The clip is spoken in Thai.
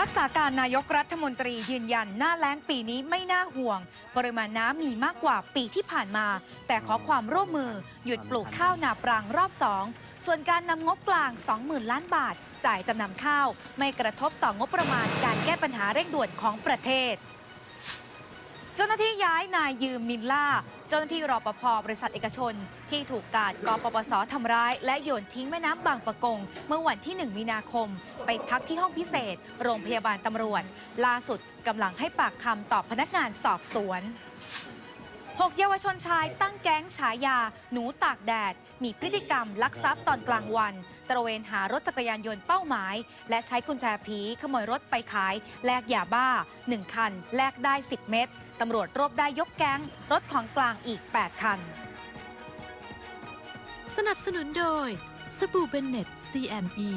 รักษาการนายกรัฐมนตรียืนยันหน้าแล้งปีนี้ไม่น่าห่วง ปริมาณน้ำมีมากกว่าปีที่ผ่านมา แต่ขอความร่วมมือหยุดปลูกข้าวนาปรังรอบสองส่วนการนำงบกลาง 20,000 ล้านบาท จ่ายจำนำข้าว ไม่กระทบต่องบประมาณการแก้ปัญหาเร่งด่วนของประเทศ เจ้าหน้าที่ย้ายนายยืมมินล่า จ้าหน้าที่รปภบริษัทเอกชน ที่ถูกกาดกปปสทำร้าย และโยนทิ้งแม่น้ำบางปะกง เมื่อวันที่ 1 มีนาคม ไปพักที่ห้องพิเศษ โรงพยาบาลตำรวจ ล่าสุดกำลังให้ปากคำต่อพนักงานสอบสวน หกเยาวชนชายตั้งแก๊งฉายา หนูตากแดด มีพฤติกรรมลักทรัพย์ตอนกลางวัน ตระเวนหารถจักรยานยนต์เป้าหมาย และใช้กุญแจผีขโมยรถไปขาย แลกยาบ้า 1 คัน แลกได้ 10 เม็ดตำรวจรวบได้ยกแก๊ง รถของกลางอีก 8 คัน สนับสนุนโดยสบู่เบนเน็ต CME